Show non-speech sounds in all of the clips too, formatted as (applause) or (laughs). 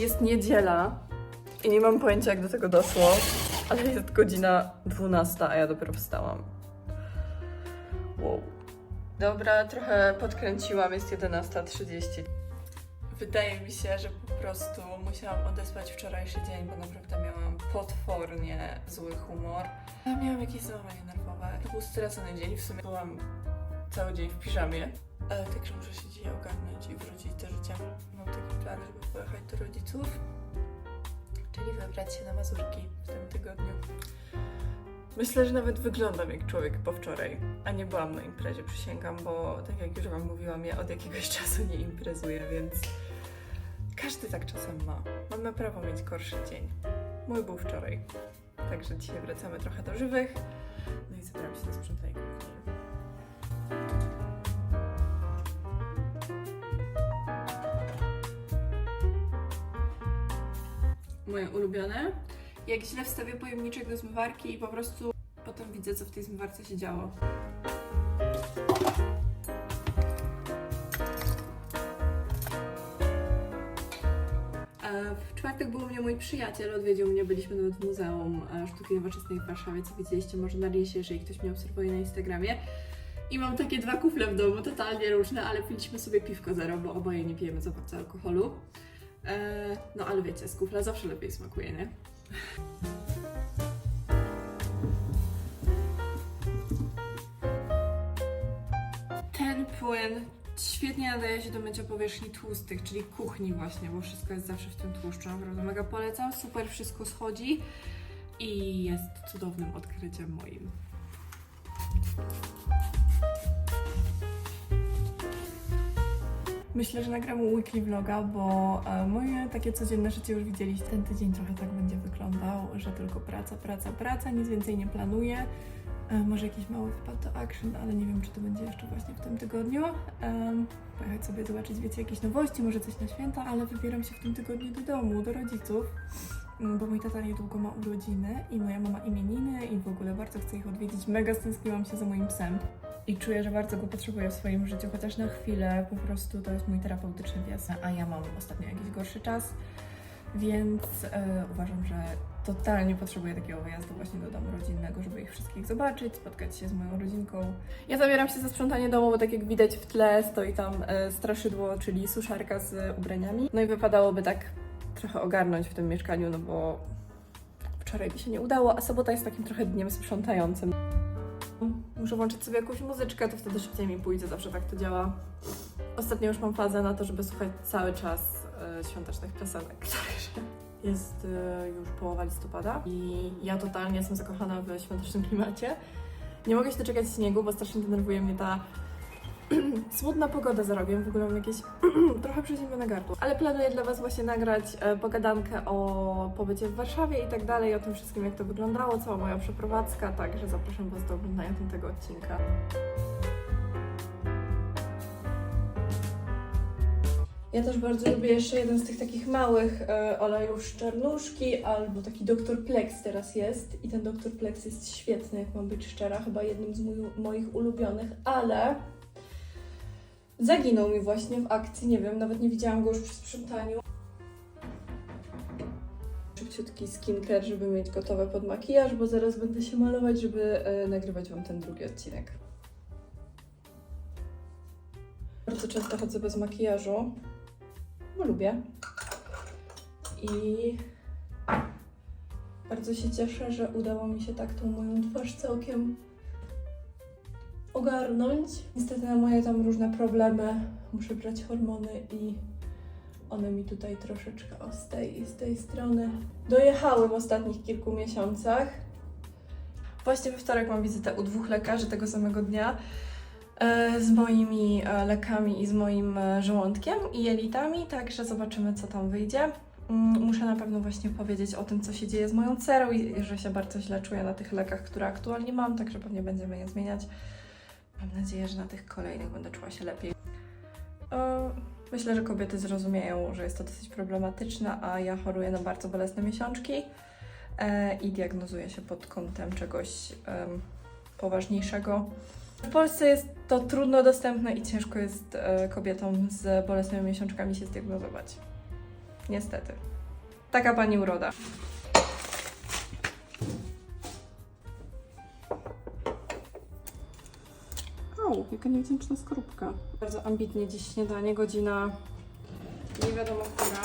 Jest niedziela i nie mam pojęcia jak do tego doszło, ale jest godzina 12, a ja dopiero wstałam. Wow. Dobra, trochę podkręciłam, jest 11.30. Wydaje mi się, że po prostu musiałam odespać wczorajszy dzień, bo naprawdę miałam potwornie zły humor. Ja miałam jakieś załamanie nerwowe. To był stracony dzień, w sumie byłam cały dzień w piżamie. Ale także muszę się dzisiaj ogarnąć i wrócić do życia. Mam taki plan, żeby pojechać do rodziców, czyli wybrać się na Mazurki w tym tygodniu. Myślę, że nawet wyglądam jak człowiek po wczoraj, a nie byłam na imprezie, przysięgam, bo tak jak już Wam mówiłam, ja od jakiegoś (laughs) czasu nie imprezuję, więc każdy tak czasem ma. Mamy prawo mieć gorszy dzień. Mój był wczoraj. Także dzisiaj wracamy trochę do żywych. No i zabieram się do sprzątania kuchni. Moje ulubione. Jak źle wstawię pojemniczek do zmywarki i po prostu potem widzę, co w tej zmywarce się działo. W czwartek był u mnie mój przyjaciel, odwiedził mnie, byliśmy nawet w Muzeum e, Sztuki Nowoczesnej w Warszawie, co widzieliście może na liście, jeżeli ktoś mnie obserwuje na Instagramie. I mam takie dwa kufle w domu, totalnie różne, ale piliśmy sobie piwko zero, bo oboje nie pijemy za bardzo alkoholu. E, no ale wiecie, z kufla zawsze lepiej smakuje, nie? Ten płyn świetnie nadaje się do mycia powierzchni tłustych, czyli kuchni właśnie, bo wszystko jest zawsze w tym tłuszczu. Naprawdę mega polecam, super wszystko schodzi i jest cudownym odkryciem moim. Myślę, że nagram weekly vloga, bo e, moje takie codzienne życie już widzieliście. Ten tydzień trochę tak będzie wyglądał, że tylko praca, praca, praca, nic więcej nie planuję. E, może jakiś mały wpad do action, ale nie wiem, czy to będzie jeszcze właśnie w tym tygodniu. Um, pojechać sobie zobaczyć, wiecie, jakieś nowości, może coś na święta, ale wybieram się w tym tygodniu do domu, do rodziców. Mm, Bo mój tata niedługo ma urodziny i moja mama imieniny i w ogóle bardzo chcę ich odwiedzić. Mega stęskniłam się za moim psem i czuję, że bardzo go potrzebuję w swoim życiu, chociaż na chwilę po prostu to jest mój terapeutyczny pies, a ja mam ostatnio jakiś gorszy czas, więc e, uważam, że totalnie potrzebuję takiego wyjazdu właśnie do domu rodzinnego, żeby ich wszystkich zobaczyć, spotkać się z moją rodzinką. Ja zabieram się za sprzątanie domu, bo tak jak widać w tle stoi tam e, straszydło, czyli suszarka z ubraniami. No i wypadałoby tak trochę ogarnąć w tym mieszkaniu, no bo wczoraj mi się nie udało, a sobota jest takim trochę dniem sprzątającym. Muszę włączyć sobie jakąś muzyczkę, to wtedy szybciej mi pójdzie, zawsze tak to działa. Ostatnio już mam fazę na to, żeby słuchać cały czas e, świątecznych piosenek, (laughs) także jest e, już połowa listopada i ja totalnie jestem zakochana w świątecznym klimacie. Nie mogę się doczekać śniegu, bo strasznie denerwuje mnie ta (clears throat) smutna pogoda za rogiem, w ogóle mam jakieś (clears throat) trochę przeziębione gardło. Ale planuję dla Was właśnie nagrać e, pogadankę o pobycie w Warszawie i tak dalej, o tym wszystkim, jak to wyglądało, cała moja przeprowadzka, także zapraszam Was do oglądania tego odcinka. Ja też bardzo lubię jeszcze jeden z tych takich małych e, olejów z czarnuszki, albo taki Dr. Plex teraz jest. I ten Dr. Plex jest świetny, jak mam być szczera, chyba jednym z mój, moich ulubionych, ale zaginął mi właśnie w akcji, nie wiem, nawet nie widziałam go już przy sprzątaniu. Szybciutki skincare, żeby mieć gotowe pod makijaż, bo zaraz będę się malować, żeby e, nagrywać Wam ten drugi odcinek. Bardzo często chodzę bez makijażu, bo lubię. I bardzo się cieszę, że udało mi się tak tą moją twarz całkiem ogarnąć. Niestety na moje tam różne problemy muszę brać hormony i one mi tutaj troszeczkę o z tej, z tej strony dojechały w ostatnich kilku miesiącach. Właśnie we wtorek mam wizytę u dwóch lekarzy tego samego dnia e, z moimi e, lekami i z moim e, żołądkiem i jelitami, także zobaczymy, co tam wyjdzie. Mm, Muszę na pewno właśnie powiedzieć o tym, co się dzieje z moją cerą i że się bardzo źle czuję na tych lekach, które aktualnie mam, także pewnie będziemy je zmieniać. Mam nadzieję, że na tych kolejnych będę czuła się lepiej. Myślę, że kobiety zrozumieją, że jest to dosyć problematyczne, a ja choruję na bardzo bolesne miesiączki e, i diagnozuję się pod kątem czegoś poważniejszego. W Polsce jest to trudno dostępne i ciężko jest e, kobietom z bolesnymi miesiączkami się zdiagnozować. Niestety. Taka pani uroda. O, jaka niewdzięczna skorupka. Bardzo ambitnie dziś śniadanie, godzina nie wiadomo która.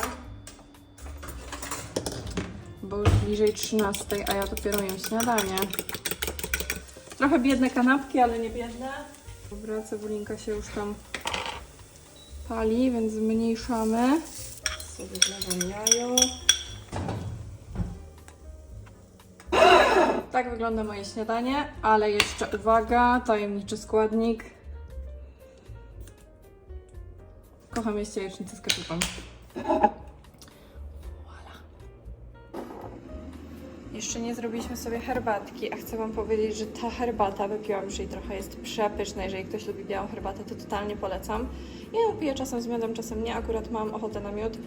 Bo już bliżej 13, a ja dopiero jem śniadanie. Trochę biedne kanapki, ale nie biedne. Dobra, cebulinka się już tam pali, więc zmniejszamy. Sobie wlewam jajo. Tak wygląda moje śniadanie, ale jeszcze uwaga, tajemniczy składnik. Kocham jeść jajecznicę z ketchupem. Jeszcze nie zrobiliśmy sobie herbatki, a chcę Wam powiedzieć, że ta herbata, wypiłam już jej trochę, jest przepyszna. Jeżeli ktoś lubi białą herbatę, to totalnie polecam. Ja ją piję czasem z miodem, czasem nie. Akurat mam ochotę na miód.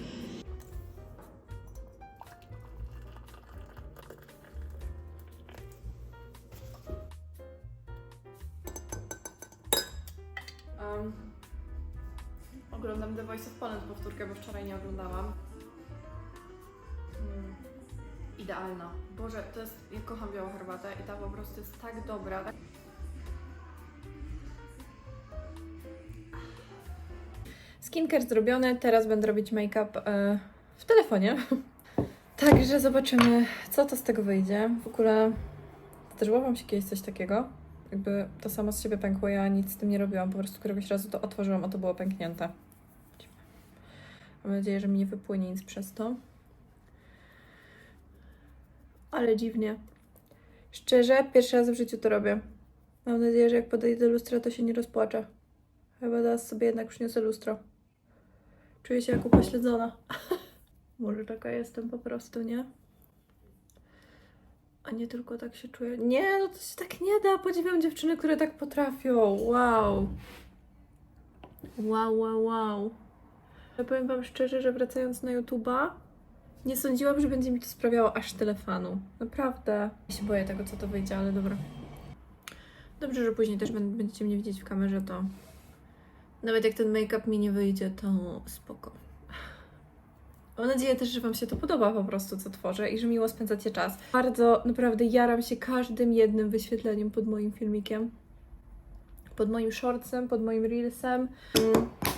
Powtórkę, bo wczoraj nie oglądałam. Mm, idealna. Boże, to jest, ja kocham białą herbatę i ta po prostu jest tak dobra. Tak... Skincare zrobiony, teraz będę robić make-up e, w telefonie. (laughs) Także zobaczymy, co to z tego wyjdzie. W ogóle zdarzyło Wam się kiedyś coś takiego? Jakby to samo z siebie pękło, ja nic z tym nie robiłam, po prostu któregoś razu to otworzyłam, a to było pęknięte. Mam nadzieję, że mi nie wypłynie nic przez to. Ale dziwnie. Szczerze, pierwszy raz w życiu to robię. Mam nadzieję, że jak podejdę do lustra, to się nie rozpłaczę. Chyba teraz sobie jednak przyniosę lustro. Czuję się jak upośledzona. (laughs) Może taka jestem po prostu, nie? A nie tylko tak się czuję. Nie, no to się tak nie da. Podziwiam dziewczyny, które tak potrafią. Wow. Wow, wow, wow. Powiem Wam szczerze, że wracając na YouTube'a, nie sądziłam, że będzie mi to sprawiało aż tyle. Naprawdę. Ja się boję tego, co to wyjdzie, ale dobra. Dobrze, że później też będ- będziecie mnie widzieć w kamerze, to nawet jak ten make-up mi nie wyjdzie, to spoko. Mam nadzieję też, że Wam się to podoba po prostu, co tworzę i że miło spędzacie czas. Bardzo, naprawdę jaram się każdym jednym wyświetleniem pod moim filmikiem. Pod moim shortsem, pod moim reelsem.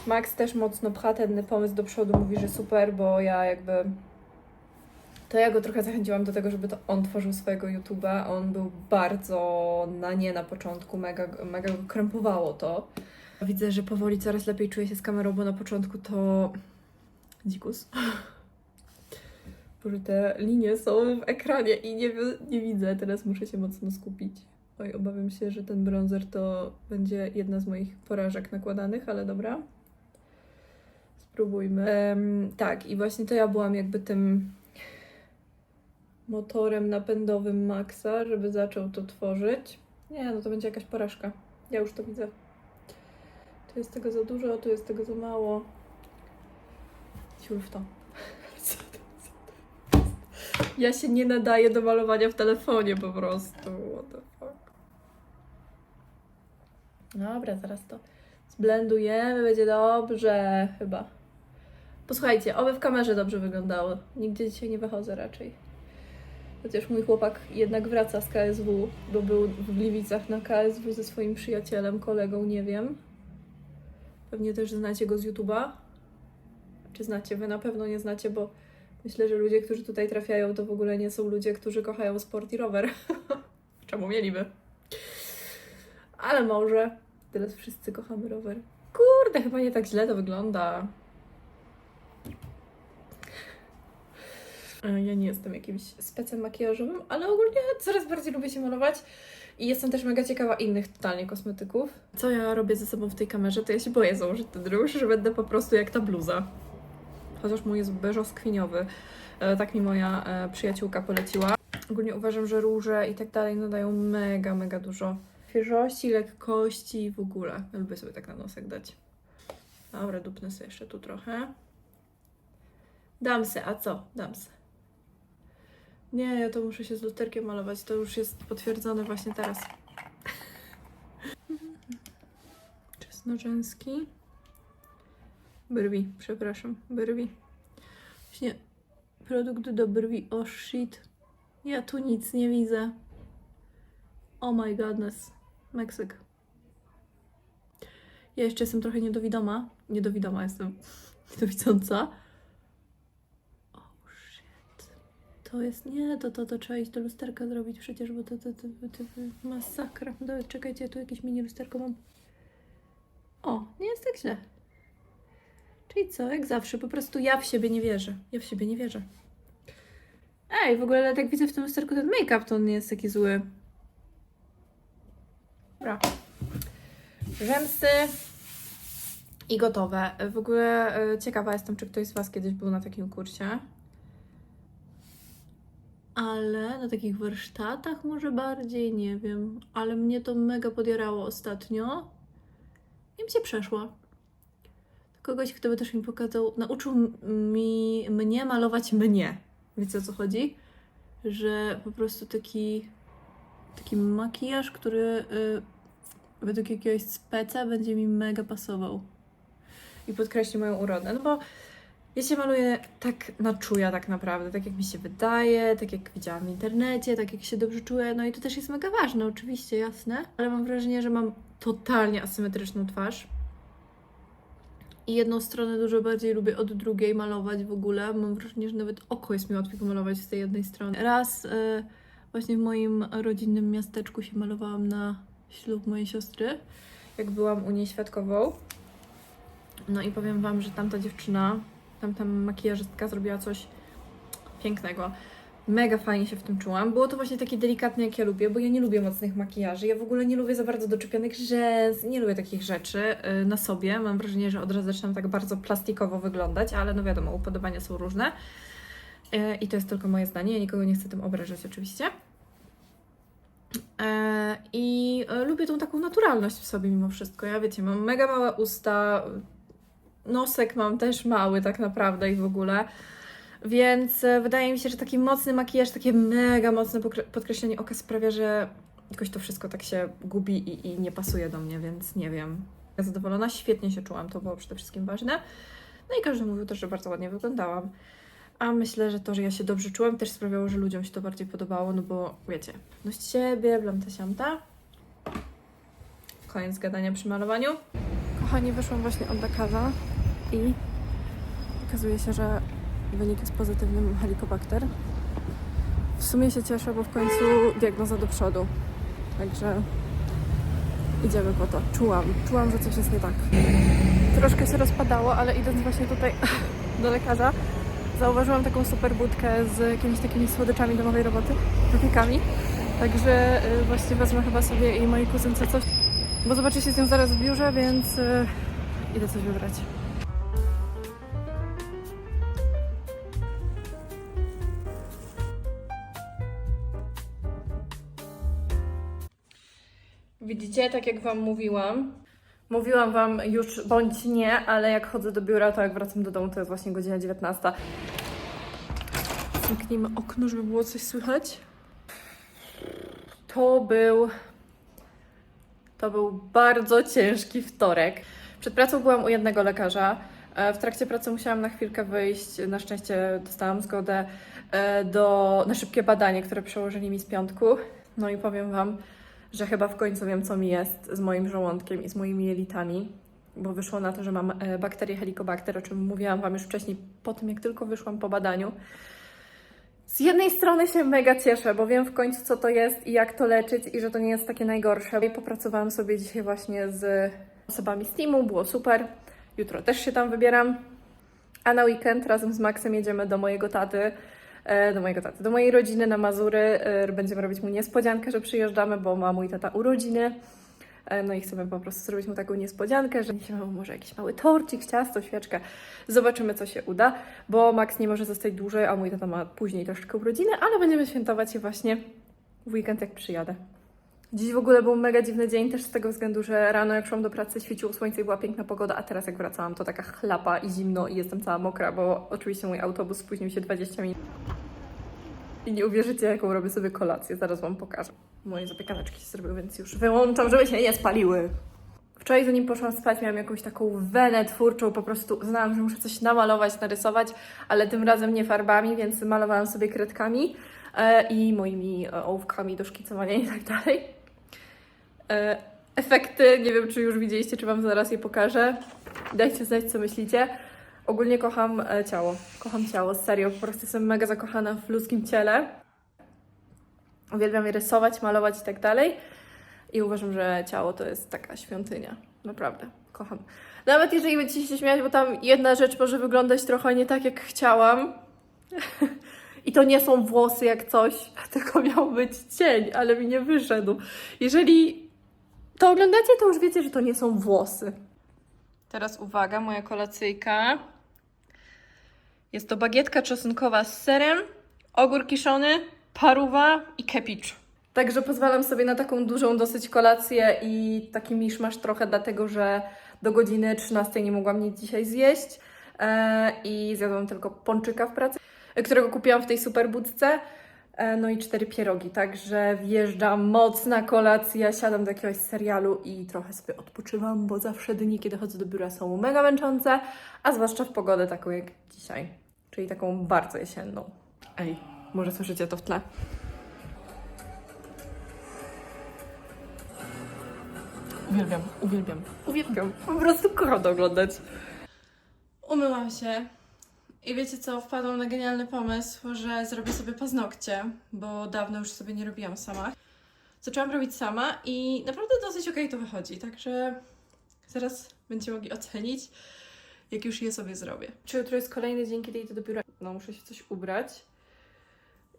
Max też mocno pcha ten pomysł do przodu, mówi, że super, bo ja jakby... To ja go trochę zachęciłam do tego, żeby to on tworzył swojego YouTube'a. On był bardzo na nie na początku, mega, mega go krępowało to. Widzę, że powoli coraz lepiej czuję się z kamerą, bo na początku to dzikus. (laughs) Boże, te linie są w ekranie i nie, nie widzę. Teraz muszę się mocno skupić. Oj, obawiam się, że ten bronzer to będzie jedna z moich porażek nakładanych, ale dobra. Spróbujmy. Em, tak, i właśnie to ja byłam jakby tym motorem napędowym Maxa, żeby zaczął to tworzyć. Nie, no to będzie jakaś porażka. Ja już to widzę. Tu jest tego za dużo, tu jest tego za mało. Ciul w to. (laughs) Ja się nie nadaję do malowania w telefonie po prostu. What the fuck. Dobra, zaraz to zblendujemy, będzie dobrze chyba. Posłuchajcie, oby w kamerze dobrze wyglądało. Nigdzie dzisiaj nie wychodzę raczej. Chociaż mój chłopak jednak wraca z KSW, bo był w Gliwicach na KSW ze swoim przyjacielem, kolegą, nie wiem. Pewnie też znacie go z YouTube'a. Czy znacie? Wy na pewno nie znacie, bo myślę, że ludzie, którzy tutaj trafiają, to w ogóle nie są ludzie, którzy kochają sport i rower. (laughs) Czemu mieliby? Ale może. Teraz wszyscy kochamy rower. Kurde, chyba nie tak źle to wygląda. Ja nie jestem jakimś specem makijażowym, ale ogólnie coraz bardziej lubię się malować. I jestem też mega ciekawa innych totalnie kosmetyków. Co ja robię ze sobą w tej kamerze, to ja się boję założyć ten róż, że będę po prostu jak ta bluza. Chociaż mój jest beżo-skwiniowy. E, Tak mi moja e, przyjaciółka poleciła. Ogólnie uważam, że róże i tak dalej nadają mega, mega dużo świeżości, lekkości w ogóle. Lubię sobie tak na nosek dać. Dobra, dupnę sobie jeszcze tu trochę. Dam se, a co? Dam se. Nie, ja to muszę się z lusterkiem malować. To już jest potwierdzone właśnie teraz. Czesnorzęski. Brwi, przepraszam, brwi. Właśnie produkt do brwi. O shit. Ja tu nic nie widzę. Oh my godness. Meksyk. Ja jeszcze jestem trochę niedowidoma. Niedowidoma jestem. (laughs) Niedowidząca. Oh shit. To jest... Nie, to, to, to trzeba iść do lusterka zrobić przecież, bo to, to, to, to, to masakra. Do, czekajcie, tu jakieś mini lusterko mam. O, nie jest tak źle. Czyli co, jak zawsze, po prostu ja w siebie nie wierzę. Ja w siebie nie wierzę. Ej, w ogóle tak widzę w tym lusterku ten make-up, to on nie jest taki zły. Dobra. Rzęsy i gotowe. W ogóle e, ciekawa jestem, czy ktoś z Was kiedyś był na takim kursie. Ale na takich warsztatach może bardziej, nie wiem. Ale mnie to mega podjarało ostatnio. I mi się przeszło. Kogoś, kto by też mi pokazał, nauczył mi, mnie malować mnie. Wiecie o co chodzi? Że po prostu taki, taki makijaż, który y, według jakiegoś speca będzie mi mega pasował. I podkreśli moją urodę. No bo ja się maluję tak na czuja tak naprawdę, tak jak mi się wydaje, tak jak widziałam w internecie, tak jak się dobrze czuję. No i to też jest mega ważne, oczywiście, jasne. Ale mam wrażenie, że mam totalnie asymetryczną twarz. I jedną stronę dużo bardziej lubię od drugiej malować w ogóle. Mam wrażenie, że nawet oko jest mi łatwiej pomalować z tej jednej strony. Raz e, właśnie w moim rodzinnym miasteczku się malowałam na ślub mojej siostry, jak byłam u niej świadkową. No i powiem Wam, że tamta dziewczyna, tamta makijażystka zrobiła coś pięknego. Mega fajnie się w tym czułam. Było to właśnie takie delikatne, jak ja lubię, bo ja nie lubię mocnych makijaży. Ja w ogóle nie lubię za bardzo doczepianych rzęs, nie lubię takich rzeczy yy, na sobie. Mam wrażenie, że od razu zaczynam tak bardzo plastikowo wyglądać, ale no wiadomo, upodobania są różne. Yy, I to jest tylko moje zdanie, ja nikogo nie chcę tym obrażać oczywiście. E, I lubię tą taką naturalność w sobie mimo wszystko. Ja wiecie, mam mega małe usta, nosek mam też mały tak naprawdę i w ogóle. Więc e, wydaje mi się, że taki mocny makijaż, takie mega mocne podkreślenie oka sprawia, że jakoś to wszystko tak się gubi i, i nie pasuje do mnie, więc nie wiem. Ja zadowolona, świetnie się czułam, to było przede wszystkim ważne. No i każdy mówił też, że bardzo ładnie wyglądałam. A myślę, że to, że ja się dobrze czułam, też sprawiało, że ludziom się to bardziej podobało, no bo wiecie, pewność siebie, blamta siamta. Koniec gadania przy malowaniu. Kochani, wyszłam właśnie od lekarza i okazuje się, że wynik jest pozytywny, mam helikobakter. W sumie się cieszę, bo w końcu diagnoza do przodu. Także idziemy po to. Czułam, czułam, że coś jest nie tak. Troszkę się rozpadało, ale idąc właśnie tutaj (laughs) do lekarza, zauważyłam taką super budkę z jakimiś takimi słodyczami domowej roboty, papiekami. Także y, właśnie wezmę chyba sobie i mojej kuzynce coś, bo zobaczę się z nią zaraz w biurze, więc y, idę coś wybrać. Widzicie, tak jak Wam mówiłam, Mówiłam Wam już bądź nie, ale jak chodzę do biura, to jak wracam do domu, to jest właśnie godzina 19. Zamknijmy okno, żeby było coś słychać. To był. To był bardzo ciężki wtorek. Przed pracą byłam u jednego lekarza. E, W trakcie pracy musiałam na chwilkę wyjść. Na szczęście dostałam zgodę e, do, na szybkie badanie, które przełożyli mi z piątku. No i powiem Wam, że chyba w końcu wiem, co mi jest z moim żołądkiem i z moimi jelitami, bo wyszło na to, że mam e, bakterię Helicobacter, o czym mówiłam Wam już wcześniej, po tym jak tylko wyszłam po badaniu. Z jednej strony się mega cieszę, bo wiem w końcu, co to jest i jak to leczyć i że to nie jest takie najgorsze. I popracowałam sobie dzisiaj właśnie z osobami z teamu, było super. Jutro też się tam wybieram. A na weekend razem z Maxem jedziemy do mojego taty, do mojego taty, do mojej rodziny na Mazury. E, Będziemy robić mu niespodziankę, że przyjeżdżamy, bo ma mój tata urodziny. E, No i chcemy po prostu zrobić mu taką niespodziankę, że niesiemy mu może jakiś mały torcik, ciasto, świeczkę. Zobaczymy, co się uda, bo Max nie może zostać dłużej, a mój tata ma później troszeczkę urodziny, ale będziemy świętować je właśnie w weekend, jak przyjadę. Dziś w ogóle był mega dziwny dzień, też z tego względu, że rano jak szłam do pracy świeciło słońce i była piękna pogoda, a teraz jak wracałam to taka chlapa i zimno i jestem cała mokra, bo oczywiście mój autobus spóźnił się 20 minut. I nie uwierzycie, jaką robię sobie kolację, zaraz Wam pokażę. Moje zapiekaneczki się zrobiły, więc już wyłączam, żeby się nie spaliły. Wczoraj zanim poszłam spać miałam jakąś taką wenę twórczą, po prostu znałam, że muszę coś namalować, narysować, ale tym razem nie farbami, więc malowałam sobie kredkami e, i moimi e, ołówkami do szkicowania i tak dalej. E, efekty, nie wiem czy już widzieliście, czy Wam zaraz je pokażę. Dajcie znać co myślicie. Ogólnie kocham e, ciało, kocham ciało, serio, po prostu jestem mega zakochana w ludzkim ciele. Uwielbiam je rysować, malować i tak dalej. I uważam, że ciało to jest taka świątynia. Naprawdę, kocham. Nawet jeżeli będziecie się śmiać, bo tam jedna rzecz może wyglądać trochę nie tak, jak chciałam. (laughs) I to nie są włosy jak coś, (laughs) tylko miał być cień, ale mi nie wyszedł. Jeżeli to oglądacie, to już wiecie, że to nie są włosy. Teraz uwaga, moja kolacyjka. Jest to bagietka czosnkowa z serem, ogór kiszony, paruwa i kepicz. Także pozwalam sobie na taką dużą dosyć kolację i taki miszmasz trochę, dlatego że do godziny 13 nie mogłam nic dzisiaj zjeść e, i zjadłam tylko pączyka w pracy, którego kupiłam w tej super budce. E, no i cztery pierogi, także wjeżdża mocna kolacja, siadam do jakiegoś serialu i trochę sobie odpoczywam, bo zawsze dni, kiedy chodzę do biura są mega męczące, a zwłaszcza w pogodę taką jak dzisiaj, czyli taką bardzo jesienną. Ej, może słyszycie to w tle? Uwielbiam, uwielbiam, uwielbiam. Po prostu kocham to oglądać. Umyłam się i wiecie co, wpadłam na genialny pomysł, że zrobię sobie paznokcie, bo dawno już sobie nie robiłam sama. Zaczęłam robić sama i naprawdę dosyć okej to wychodzi, także zaraz będziecie mogli ocenić, jak już je sobie zrobię. Czy jutro jest kolejny dzień, kiedy idę do biura? No, muszę się coś ubrać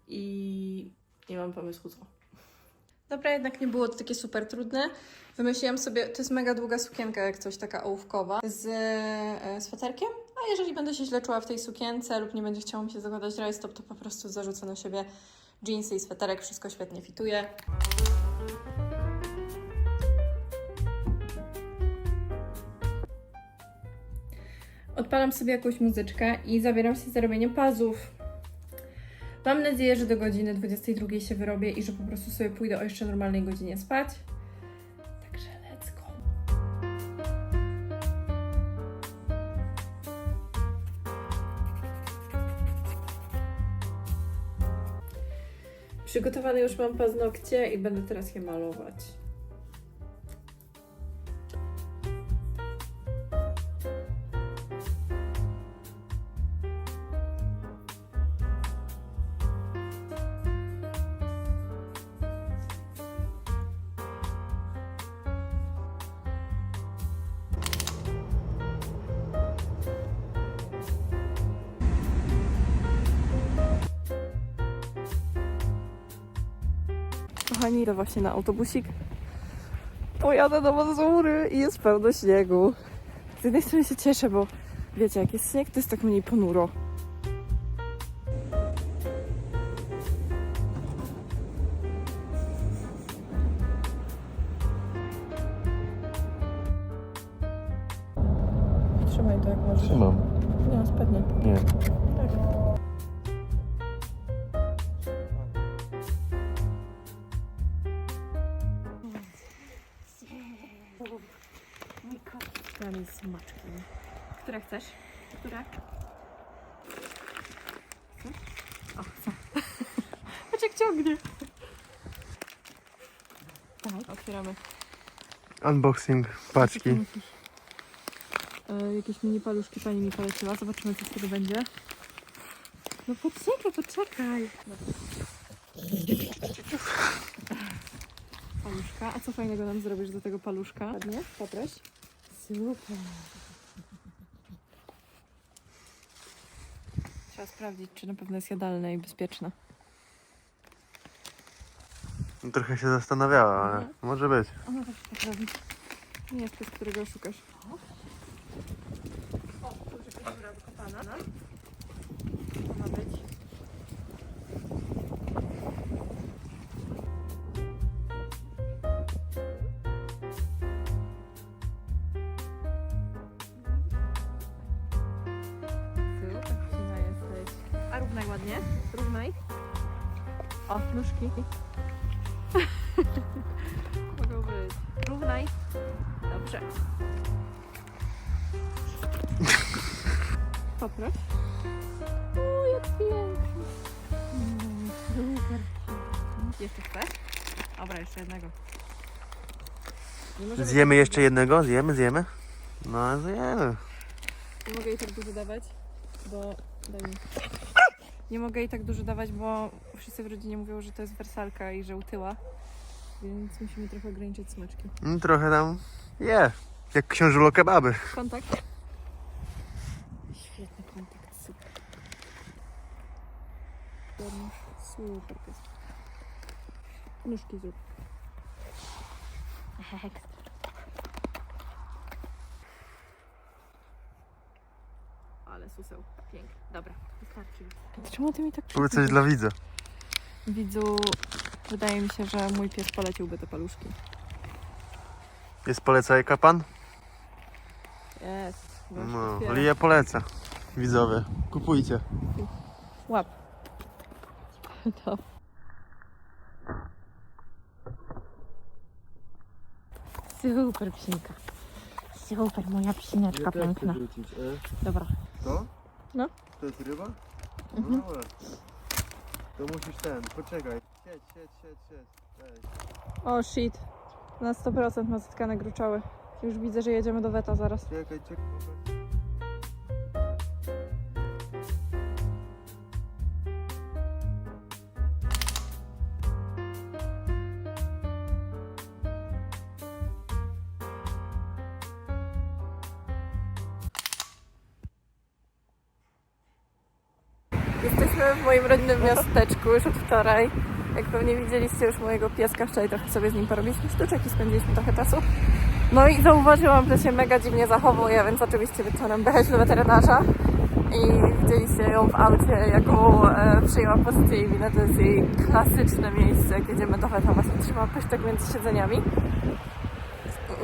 i nie mam pomysłu co. Dobra, jednak nie było to takie super trudne. Wymyśliłam sobie, to jest mega długa sukienka, jak coś taka ołówkowa, z e, sweterkiem. A jeżeli będę się źle czuła w tej sukience lub nie będzie chciało mi się zakładać rajstop, to po prostu zarzucę na siebie jeansy i sweterek, wszystko świetnie fituje. Odpalam sobie jakąś muzyczkę i zabieram się za robienie pazów. Mam nadzieję, że do godziny 22 się wyrobię i że po prostu sobie pójdę o jeszcze normalnej godzinie spać. Przygotowane już mam paznokcie i będę teraz je malować. Kochani, idę właśnie na autobusik. Pojadę do Mazury i jest pełno śniegu. Z jednej strony się cieszę, bo wiecie, jak jest śnieg, to jest tak mniej ponuro. Ciągnie. Tak, otwieramy. Unboxing paczki. E, jakieś mini paluszki pani mi poleciła. Zobaczymy, co z tego będzie. No poczekaj, poczekaj. Paluszka. A co fajnego nam zrobisz do tego paluszka? Ładnie? Poproś. Super. Trzeba sprawdzić, czy na pewno jest jadalne i bezpieczne. Trochę się zastanawiała, ale Mhm. może być. Ona tak poprawi. Nie jest to, z którego szukasz. O, tu już jakaś dziura wykopana. To ma być. Jesteś. A równaj ładnie. Równaj. O, nóżki. Dobrze. Poproś. O, jak pięknie. Mm, Super. Jeszcze chcesz? Dobra, jeszcze jednego. Nie, Zjemy tak jeszcze jednego? Zjemy, zjemy? No, zjemy. Nie mogę jej tak dużo dawać, bo... Daj mi. Nie mogę jej tak dużo dawać, bo wszyscy w rodzinie mówią, że to jest wersalka i że utyła. Więc musimy trochę ograniczyć smaczki. Mm, Trochę tam je. Jak książulo kebaby. Kontakt. Świetny kontakt, super. Super. Nóżki zrób. (laughs) Ale suseł, pięknie. Dobra, wystarczy. Czemu ty mi tak Były coś dla widza. Widzu, wydaje mi się, że mój pies poleciłby te paluszki. Jest polecajka pan? Jest. No, Lia poleca. Widzowie, kupujcie. Łap. (laughs) To. Super psinka. Super, moja psineczka piękna. Dobra. To? No. To jest ryba? Mhm. dobra. To musisz ten, poczekaj. Siedź, siedź, siedź, siedź. Ej. O shit. Na 100% ma zatkane gruczoły. Już widzę, że jedziemy do weta zaraz. Czekaj, czekaj. Jesteśmy w moim rodzinnym miasteczku już od wczoraj. Jak pewnie widzieliście już mojego pieska, wczoraj trochę sobie z nim porobiliśmy sztuczek i spędziliśmy trochę czasu. No i zauważyłam, że się mega dziwnie zachowuje, więc oczywiście wieczorem jechać do weterynarza. I widzieliście ją w aucie, jaką e, przyjęła pozycję i winę. To jest jej klasyczne miejsce, jak jedziemy do weta. Właśnie trzyma pyszczek między siedzeniami.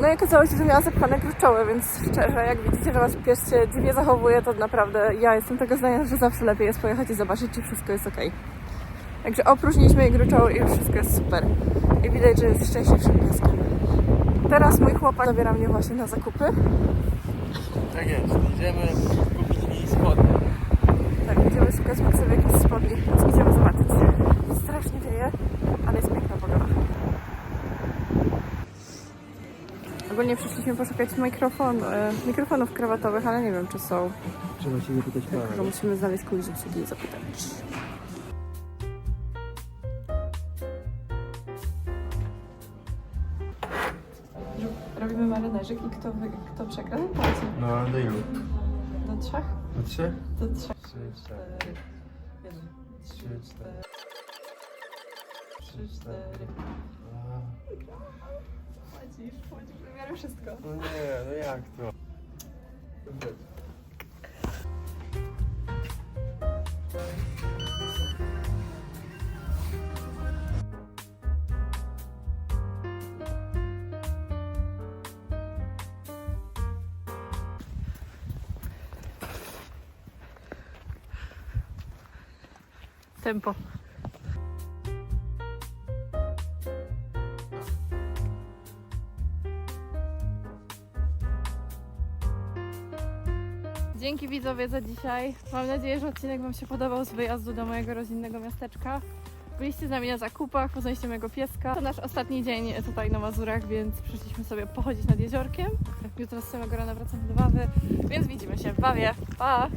No i okazało się, że miała zapchane gruczoły, więc szczerze, jak widzicie, że wasz pies się dziwnie zachowuje, to naprawdę ja jestem tego zdania, że zawsze lepiej jest pojechać i zobaczyć, czy wszystko jest ok. Także opróżniliśmy jej gruczoły i już wszystko jest super. I widać, że jest szczęśliwszym pieskiem. Teraz mój chłopak zabiera mnie właśnie na zakupy. Tak jest, idziemy kupić jej spodnie. Tak, będziemy szukać sobie jakichś spodni, więc idziemy zobaczyć. Strasznie wieje, ale jest piękna pogoda. Ogólnie przyszliśmy poszukać mikrofon, e, mikrofonów krawatowych, ale nie wiem, czy są. Trzeba się zapytać Tylko musimy znaleźć kogoś obsługi i zapytać. Marynarzyk i kto, wy, kto przegra, ten płaci. No, do ilu? Do trzech? Do trzech? Do trzech. Trzy, cztery. Jeden, Trzy, cztery. trzy, cztery. Płacisz, płacisz, wybieram wszystko. No nie, no jak to? Tempo. Dzięki widzowie za dzisiaj. Mam nadzieję, że odcinek Wam się podobał z wyjazdu do mojego rodzinnego miasteczka. Byliście z nami na zakupach, poznaliście mojego pieska. To nasz ostatni dzień tutaj na Mazurach, więc przyszliśmy sobie pochodzić nad jeziorkiem. Jutro z samego rana wracamy do Wawy, więc widzimy się w Wawie. Pa!